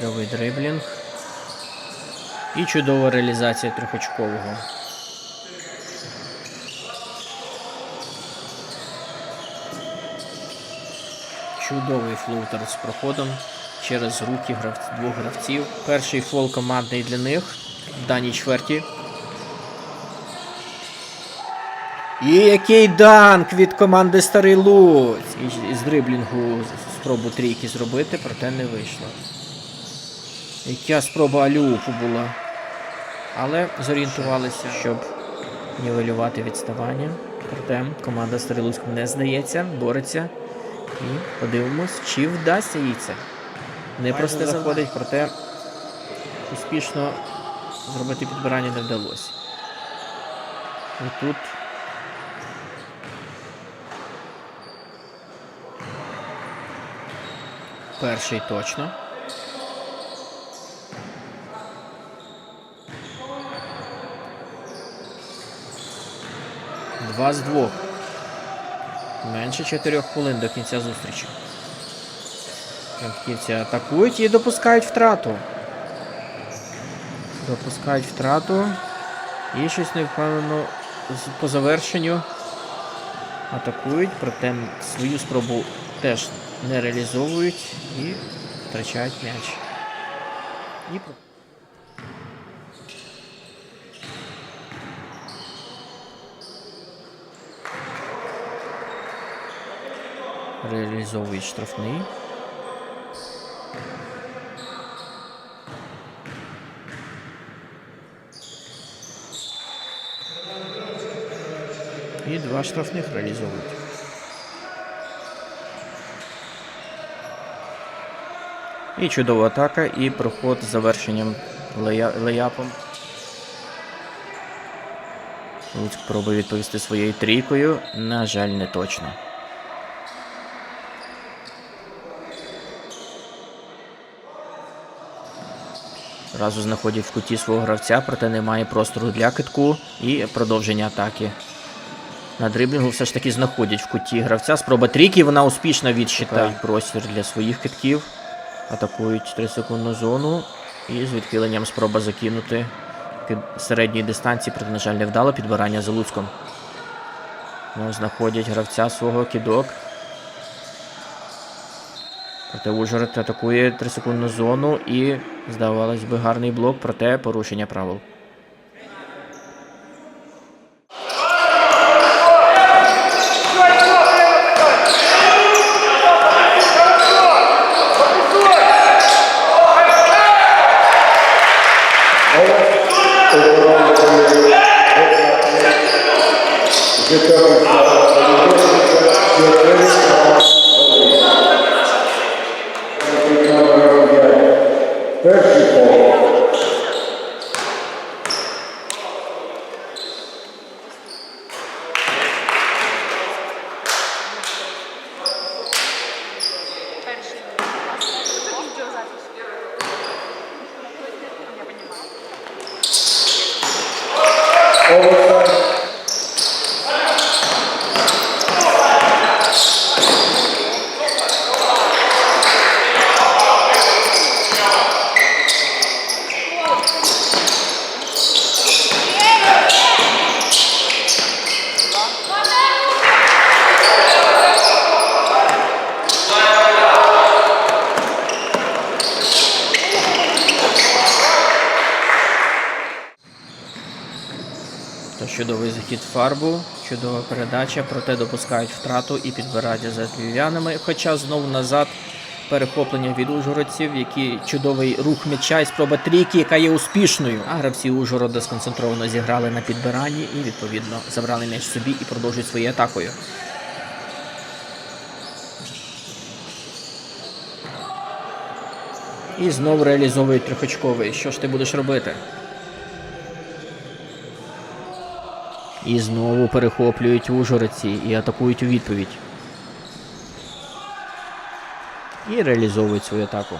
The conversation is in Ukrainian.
Чудовий дриблінг. І чудова реалізація трьохочкового. Чудовий флоутер з проходом через руки грав... двох гравців. Перший фол командний для них в даній чверті. І який данк від команди Старий Луць! І з дриблінгу спробу трійки зробити, проте не вийшло. Яка спроба алюпу була. Але зорієнтувалися, щоб нівелювати відставання. Проте команда Старий не здається, бореться. І подивимось, чи вдасться їй це. Непросте заходить, проте успішно зробити підбирання не вдалося. І тут перший точно. Два з двох. Менше 4 хвилин до кінця зустрічі. Франківці атакують і допускають втрату. Допускають втрату. І щось не впевнено по завершенню. Атакують, проте свою спробу теж не реалізовують і втрачають м'яч. І реалізовують штрафний. І два штрафних реалізовують. І чудова атака, і проход з завершенням лея... леяпом. Луцьк пробує відповісти своєю трійкою. На жаль, не точно. Разу знаходять в куті свого гравця, проте немає простору для китку і продовження атаки. На дриблінгу все ж таки знаходять в куті гравця. Спроба трійки, вона успішно відщитає простір для своїх китків. Атакують 3-секундну зону. І з відхиленням спроба закинути під середньої дистанції, проте, на жаль, невдало підбирання за Луцьком. Ну, знаходять гравця свого кидок. Проте Ужгород атакує 3-секундну зону і, здавалось би, гарний блок, проте порушення правил. Перший То чудовий захід фарбу, чудова передача, проте допускають втрату і підбирання за львів'янами. Хоча знову назад перехоплення від ужгородців, які чудовий рух м'яча і спроба трійки, яка є успішною. А гравці Ужгорода сконцентровано зіграли на підбиранні і відповідно забрали м'яч собі і продовжують своєю атакою. І знову реалізовують трьохочковий. Що ж ти будеш робити? І знову перехоплюють ужгородці і атакують у відповідь. І реалізовують свою атаку.